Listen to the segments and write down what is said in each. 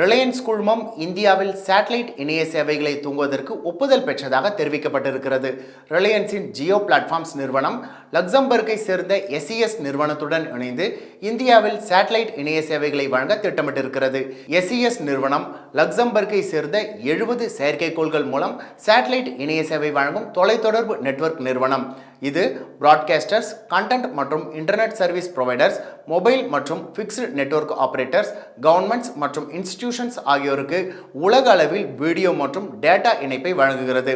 Reliance குழுமம் இந்தியாவில் satellite இணைய சேவைகளை தூங்குவதற்கு ஒப்புதல் பெற்றதாக தெரிவிக்கப்பட்டிருக்கிறது. ரிலையன்ஸின் ஜியோ பிளாட்ஃபார்ம்ஸ் நிறுவனம் லக்சம்பர்க்கை சேர்ந்த எஸ்இஎஸ் நிறுவனத்துடன் இணைந்து இந்தியாவில் சேட்டலைட் இணைய சேவைகளை வழங்க திட்டமிட்டிருக்கிறது. எஸ்இஎஸ் நிறுவனம் லக்சம்பர்க்கை சேர்ந்த எழுபது செயற்கைக்கோள்கள் மூலம் சேட்டலைட் இணைய சேவை வழங்கும் தொலைத்தொடர்பு நெட்வொர்க் நிறுவனம். இது பிராட்காஸ்டர்ஸ் கண்டென்ட் மற்றும் இன்டர்நெட் சர்வீஸ் ப்ரொவைடர்ஸ் மொபைல் மற்றும் ஃபிக்ஸ்டு நெட்வொர்க் ஆபரேட்டர்ஸ் கவர்மெண்ட்ஸ் மற்றும் இன்ஸ்டிடியூஷன்ஸ் ஆகியோருக்கு உலக அளவில் வீடியோ மற்றும் டேட்டா இணைப்பை வழங்குகிறது.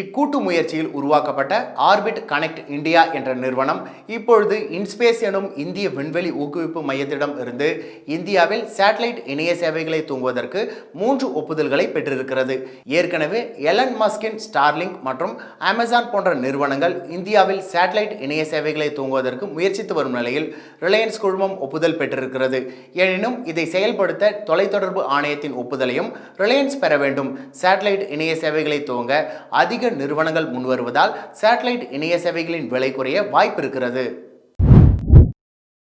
இக்கூட்டு முயற்சியில் உருவாக்கப்பட்ட ஆர்பிட் கனெக்ட் இந்தியா என்ற நிறுவனம் இப்பொழுது இன்ஸ்பேஸ் எனும் இந்திய விண்வெளி ஊக்குவிப்பு மையத்திடம் இருந்து இந்தியாவில் சேட்டலைட் இணைய சேவைகளை தூங்குவதற்கு மூன்று ஒப்புதல்களை பெற்றிருக்கிறது. ஏற்கனவே எலன் மஸ்கின் ஸ்டார்லிங்க் மற்றும் அமேசான் போன்ற நிறுவனங்கள் இந்தியாவில் சேட்டலைட் இணைய சேவைகளை தூங்குவதற்கு முயற்சித்து வரும் நிலையில் ரிலையன்ஸ் குழுமம் ஒப்புதல் பெற்றிருக்கிறது. எனினும் இதை செயல்படுத்த தொலைத்தொடர்பு ஆணையத்தின் ஒப்புதலையும் ரிலையன்ஸ் பெற வேண்டும். சேட்டலைட் இணைய சேவைகளை துவங்க அதிக நிறுவனங்கள் முன்வருவதால் சேட்டலைட் இணைய சேவைகளின் விலை குறைய வாய்ப்பு இருக்கிறது